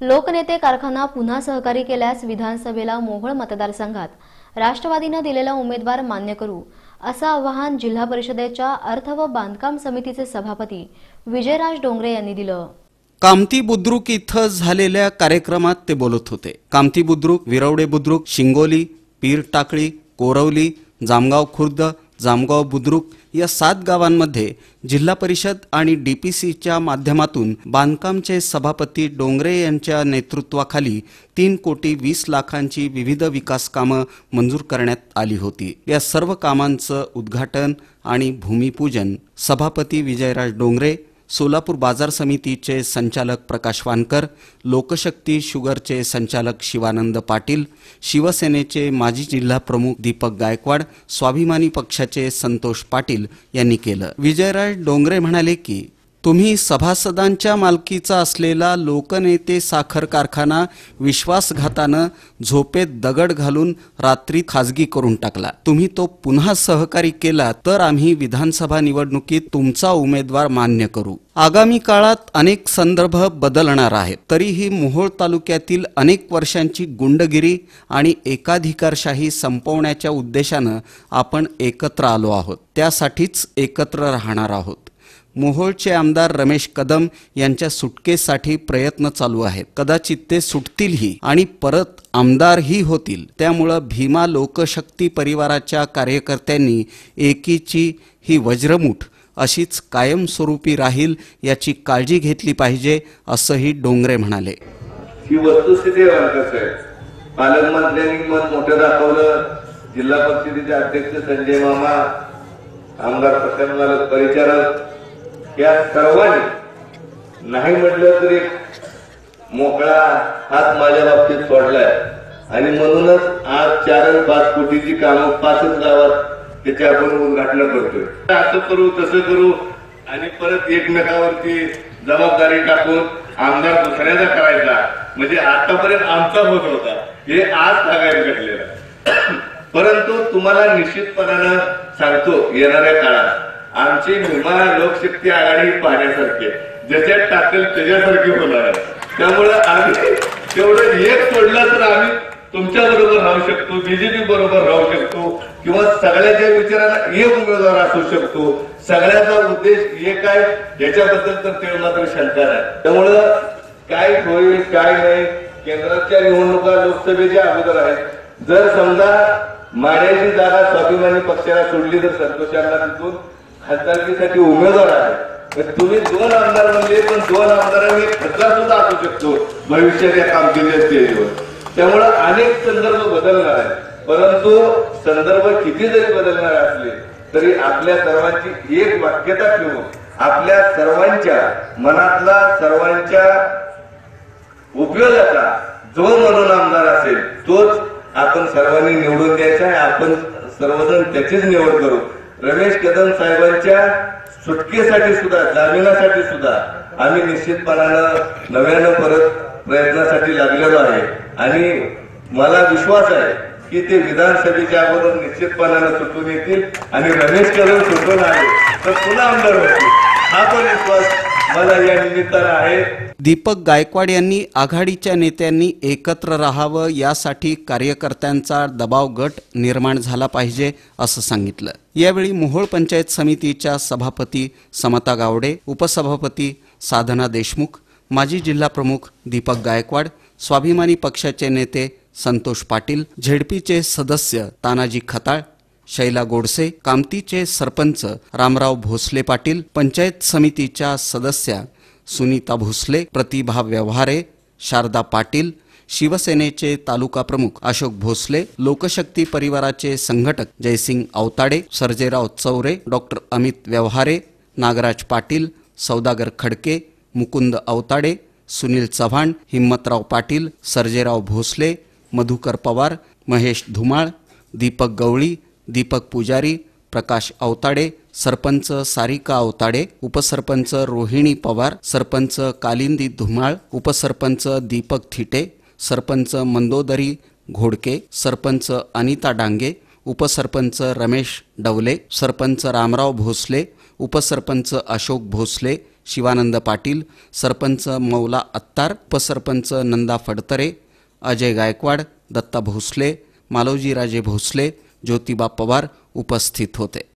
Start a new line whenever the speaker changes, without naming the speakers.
लोकनेते कारखाना पुन्हा सहकारी केल्यास विधानसभेला मोहोळ मतदारसंघात. राष्ट्रवादीनं दिलेला उमेदवार मान्य करू असं आवाहन जिल्हा परिषदेच्या अर्थ व बांधकाम समितीचे सभापती विजयराज डोंगरे यांनी दिलं.
कामती बुद्रुक इथं झालेल्या कार्यक्रमात ते बोलत होते. कामती बुद्रुक विरवडे बुद्रुक शिंगोली पीर टाकळी कोरवली जामगाव खुर्द जामगाव बुद्रुक या सात गावांमध्ये जिल्हा परिषद आणि डी पी सीच्या माध्यमातून बांधकामचे सभापती डोंगरे यांच्या नेतृत्वाखाली तीन कोटी वीस लाखांची विविध विकास कामं मंजूर करण्यात आली होती. या सर्व कामांचं उद्घाटन आणि भूमिपूजन सभापती विजयराज डोंगरे सोलापूर बाजार समितीचे संचालक प्रकाश वानकर लोकशक्ती शुगरचे संचालक शिवानंद पाटील शिवसेनेचे माजी जिल्हा प्रमुख दीपक गायकवाड स्वाभिमानी पक्षाचे संतोष पाटील यांनी केलं. विजयराज डोंगरे म्हणाले की तुम्ही सभासदांच्या मालकीचा असलेला लोकनेते साखर कारखाना विश्वासघातानं झोपेत दगड घालून रात्री खाजगी करून टाकला. तुम्ही तो पुन्हा सहकारी केला तर आम्ही विधानसभा निवडणुकीत तुमचा उमेदवार मान्य करू. आगामी काळात अनेक संदर्भ बदलणार आहेत. तरीही मोहोळ तालुक्यातील अनेक वर्षांची गुंडगिरी आणि एकाधिकारशाही संपवण्याच्या उद्देशानं आपण एकत्र आलो आहोत. त्यासाठीच एकत्र राहणार आहोत. मोहोळचे आमदार रमेश कदम यांच्या सुटकेसाठी प्रयत्न चालू आहेत. कदाचित ते सुटतीलही आणि परत आमदारही होतील. त्यामुळं भीमा लोकशक्ती परिवाराच्या कार्यकर्त्यांनी एकीची ही वज्रमुठ अशीच कायमस्वरूपी राहील याची काळजी घेतली पाहिजे असंही डोंगरे म्हणाले.
ही वस्तुस्थिती आहे पालकमंत्र्यांनी मत मोठं दाखवलं. जिल्हा परिषदेचे अध्यक्ष संजय मामा आमदार प्रशांत परिचारक या सर्वांनी. नाही म्हटलं तरी मोकळा हात माझ्या बाबतीत सोडलाय. आणि म्हणूनच आज चार पाच कोटीची कामं पाचच गावात त्याची आपण उद्घाटन करतोय. असं करू तसं करू आणि परत एकमेकावरती जबाबदारी टाकून आमदार दुसऱ्याचा करायचा. म्हणजे आतापर्यंत आमचा होत होता. हे आज सांगायला घडलेलं आहे. परंतु तुम्हाला निश्चितपणानं सांगतो येणाऱ्या काळात आमची भीमा लोकशक्ती आघाडी पाहण्यासारखी आहे. ज्याच्यात टाकेल त्याच्यासारखी होणार आहे. त्यामुळे आम्ही तेवढं एक सोडलं तर आम्ही तुमच्या बरोबर राहू शकतो बीजेपी बरोबर राहू शकतो किंवा सगळ्याच्या विचाराला एक उमेदवार असू शकतो. सगळ्याचा उद्देश एक आहे याच्याबद्दल तर ते मात्र शंका नाही. त्यामुळं काय होईल काय नाही केंद्राच्या निवडणुका लोकसभेच्या अगोदर आहेत. जर समजा माड्याची जागा स्वाभिमानी पक्षाला सोडली तर संतोषांना तिथून खासदारकीसाठी उमेदवार आहे तर तुम्ही दोन आमदार म्हणजे पण दोन आमदारांनी खासदार सुद्धा असू शकतो. भविष्यात या कामगिरीच्या स्टेजवर त्यामुळं अनेक संदर्भ बदलणार आहे परंतु संदर्भ किती जरी बदलणार असले तरी आपल्या सर्वांची एक वाक्यता ठेवून आपल्या सर्वांच्या मनातला सर्वांच्या उपयोगाचा जो म्हणून आमदार असेल तोच आपण सर्वांनी निवडून द्यायचा आहे. आपण सर्वजण त्याचीच निवड करू. रमेश कदम साहेबांच्या सुटकेसाठी सुद्धा जामिनासाठी सुद्धा आम्ही निश्चितपणानं नव्यानं परत प्रयत्नासाठी लागलेलो आहे. आणि मला विश्वास आहे की ते विधानसभेच्या अगोदर निश्चितपणानं सुटून येतील आणि रमेश कदम सुटून आले तर पुन्हा आमदार होतील. हा पण विश्वास मला या निमित्तानं आहे.
दीपक गायकवाड यांनी आघाडीच्या नेत्यांनी एकत्र राहावं यासाठी कार्यकर्त्यांचा दबाव गट निर्माण झाला पाहिजे असं सांगितलं. यावेळी मोहोळ पंचायत समितीच्या सभापती समता गावडे उपसभापती साधना देशमुख माजी जिल्हा प्रमुख दीपक गायकवाड स्वाभिमानी पक्षाचे नेते संतोष पाटील झेडपीचे सदस्य तानाजी खताळ शैला गोडसे कामतीचे सरपंच रामराव भोसले पाटील पंचायत समितीच्या सदस्या सुनीता भोसले प्रतिभा व्यवहारे शारदा पाटील शिवसेनेचे तालुका प्रमुख अशोक भोसले लोकशक्ती परिवाराचे संघटक जयसिंग अवताडे सर्जेराव चौरे डॉक्टर अमित व्यवहारे नागराज पाटील सौदागर खडके मुकुंद अवताडे सुनील चव्हाण हिम्मतराव पाटील सर्जेराव भोसले मधुकर पवार महेश धुमाळ दीपक गवळी दीपक पुजारी प्रकाश अवताडे सरपंच सारिका अवताडे उपसरपंच रोहिणी पवार सरपंच कालिंदी धुमाळ उपसरपंच दीपक थिटे सरपंच मंदोदरी घोडके सरपंच अनिता डांगे उपसरपंच रमेश डवले सरपंच रामराव भोसले उपसरपंच अशोक भोसले शिवानंद पाटील सरपंच मौला अत्तार उपसरपंच नंदा फडतरे अजय गायकवाड दत्ता भोसले मालोजीराजे भोसले ज्योतिबा पवार उपस्थित होते.